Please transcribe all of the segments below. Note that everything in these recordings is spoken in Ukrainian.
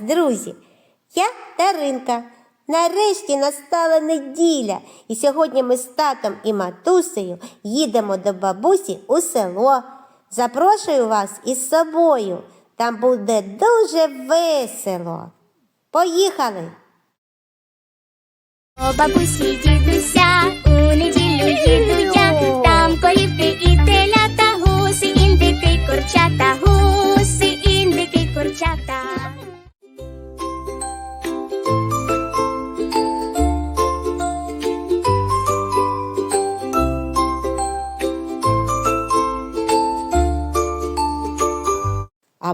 друзі! Я Даринка. Нарешті настала неділя, і сьогодні ми з татом і матусею їдемо до бабусі у село. Запрошую вас із собою. Там буде дуже весело. Поїхали! О бабусі дідуся, у неділю їду я, там корівки і телята, гуси, індики, курчата, гуси, індики, курчата.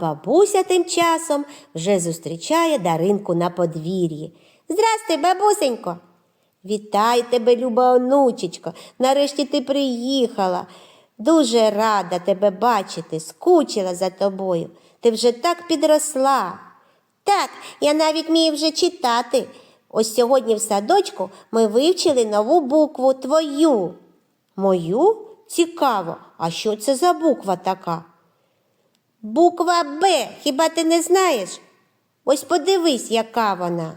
Бабуся тим часом вже зустрічає Даринку на подвір'ї. Здрасти, бабусенько. Вітаю тебе, люба онучечко. Нарешті ти приїхала. Дуже рада тебе бачити, скучила за тобою. Ти вже так підросла. Так, я навіть вмію вже читати. Ось сьогодні в садочку ми вивчили нову букву твою. Мою? Цікаво, а що це за буква така? Буква Б, хіба ти не знаєш? Ось подивись, яка вона.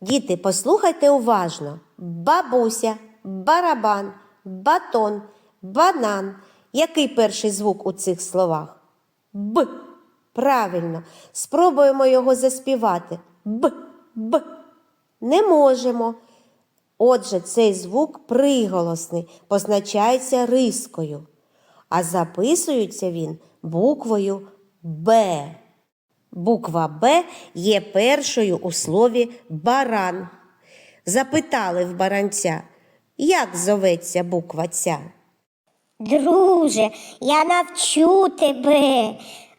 Діти, послухайте уважно. Бабуся, барабан, батон, банан. Який перший звук у цих словах? Б. Правильно. Спробуємо його заспівати. Б, Б. Не можемо. Отже, цей звук приголосний, позначається рискою, а записується він буквою Б. Буква Б є першою у слові баран. Запитали в баранця, як зоветься буква ця? Друже, я навчу тебе.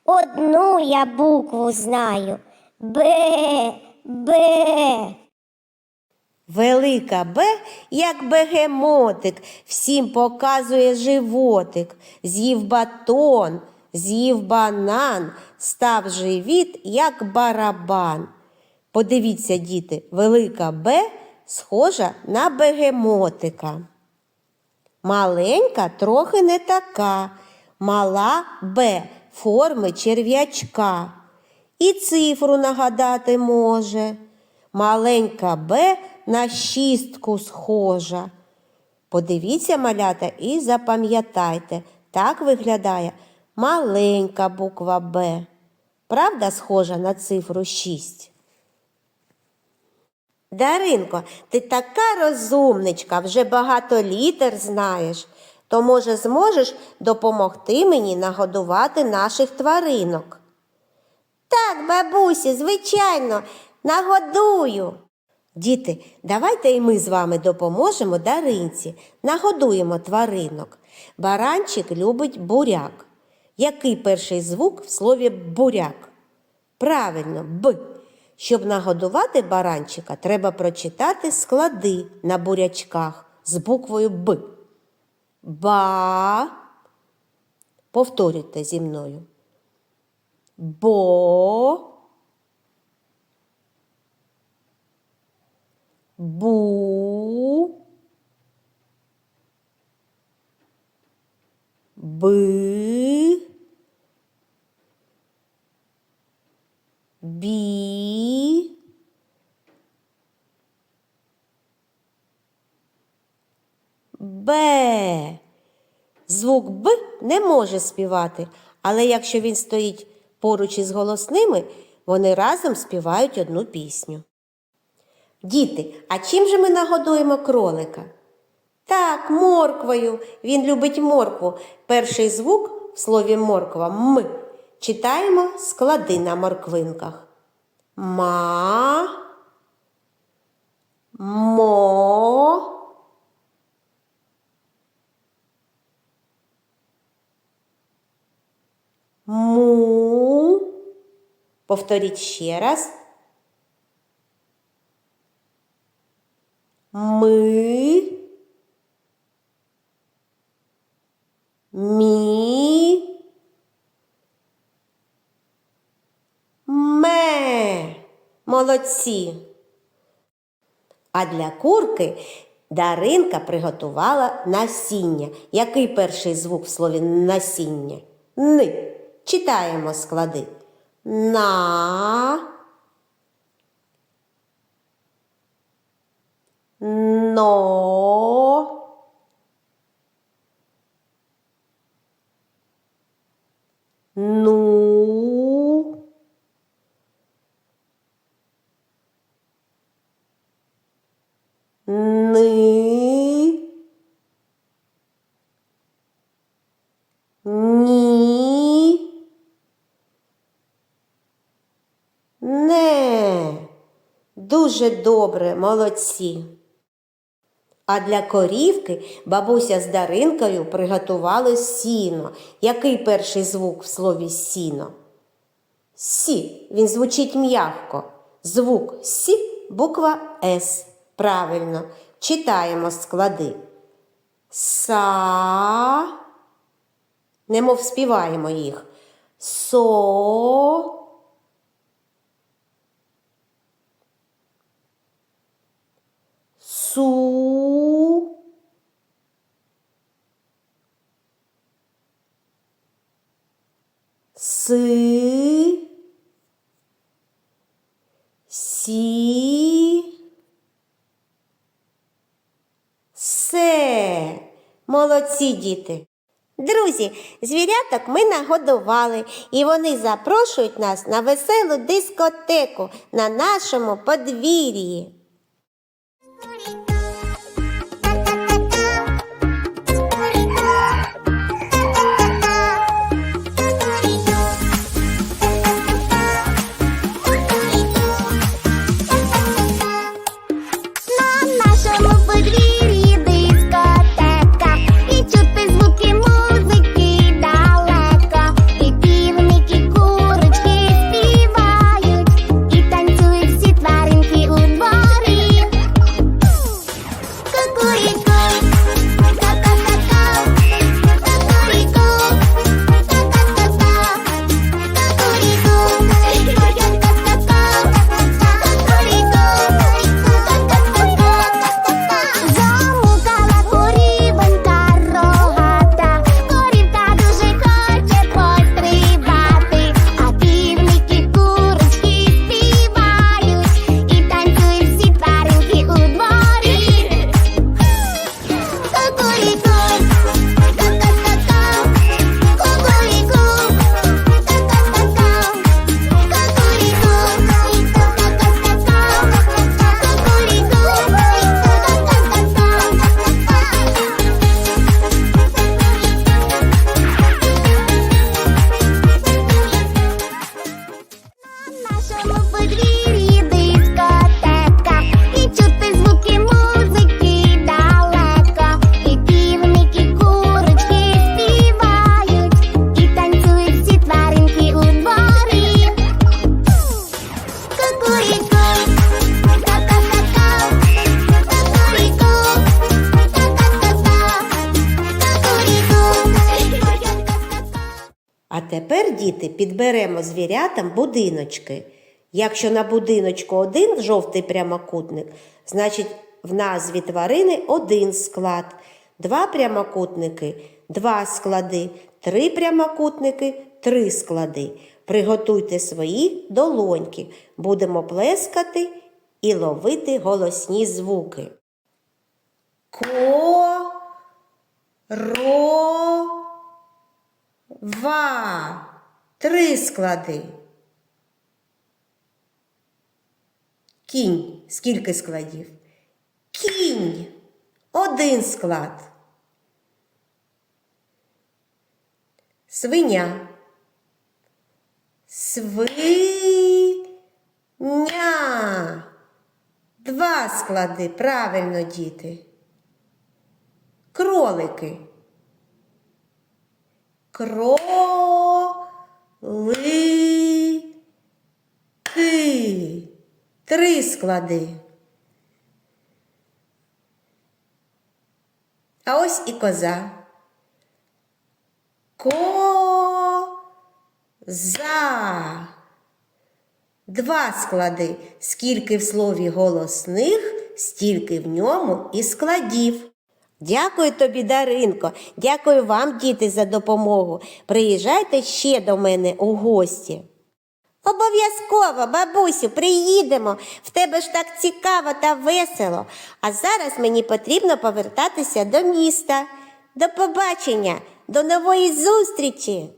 Одну я букву знаю. Б, Б. Велика Б, як бегемотик, всім показує животик, з'їв батон, з'їв банан, став живіт, як барабан. Подивіться, діти, велика Б схожа на бегемотика. Маленька трохи не така, мала Б форми черв'ячка. І цифру нагадати може. Маленька Б на шістку схожа. Подивіться, малята, і запам'ятайте, так виглядає маленька буква Б. Правда, схожа на цифру 6? Даринко, ти така розумничка, вже багато літер знаєш. То, може, зможеш допомогти мені нагодувати наших тваринок? Так, бабусі, звичайно, нагодую. Діти, давайте і ми з вами допоможемо даринці, нагодуємо тваринок. Баранчик любить буряк. Який перший звук в слові буряк? Правильно, Б. Щоб нагодувати баранчика, треба прочитати склади на бурячках з буквою Б. Ба. Повторюйте зі мною. Бо. Бу. Би. Бі. Б. Звук Б не може співати, але якщо він стоїть поруч із голосними, вони разом співають одну пісню. Діти, а чим же ми нагодуємо кролика? Так, морквою. Він любить моркву. Перший звук в слові морква м. Читаємо склади на морквинках. Ма. Мо. Му. Повторіть ще раз. Ми. Мі. Ме. Молодці. А для курки Даринка приготувала насіння. Який перший звук в слові насіння? Ни. Читаємо склади. На. но, ну, ни, ні, не. Дуже добре, молодці. А для корівки бабуся з Даринкою приготували сіно. Який перший звук в слові сіно? Сі. Він звучить м'яко. Звук Сі, буква С. Правильно. Читаємо склади. Са. Немов співаємо їх. Со. Си. Сі. Се. Молодці діти. Друзі, звіряток ми нагодували, і вони запрошують нас на веселу дискотеку на нашому подвір'ї. Тепер, діти, підберемо звірятам будиночки. Якщо на будиночку один жовтий прямокутник, значить в назві тварини один склад, два прямокутники, два склади, три прямокутники, три склади. Приготуйте свої долоньки. Будемо плескати і ловити голосні звуки. Ко, ро, Ва. Три склади. Кінь. Скільки складів? Кінь. Один склад. Свиня. Свиня. Два склади. Правильно, діти. Кролики. Кролики. Три склади. А ось і коза. Коза. Два склади. Скільки в слові голосних, стільки в ньому і складів. Дякую тобі, Даринко. Дякую вам, діти, за допомогу. Приїжджайте ще до мене у гості. Обов'язково, бабусю, приїдемо. В тебе ж так цікаво та весело. А зараз мені потрібно повертатися до міста. До побачення, до нової зустрічі.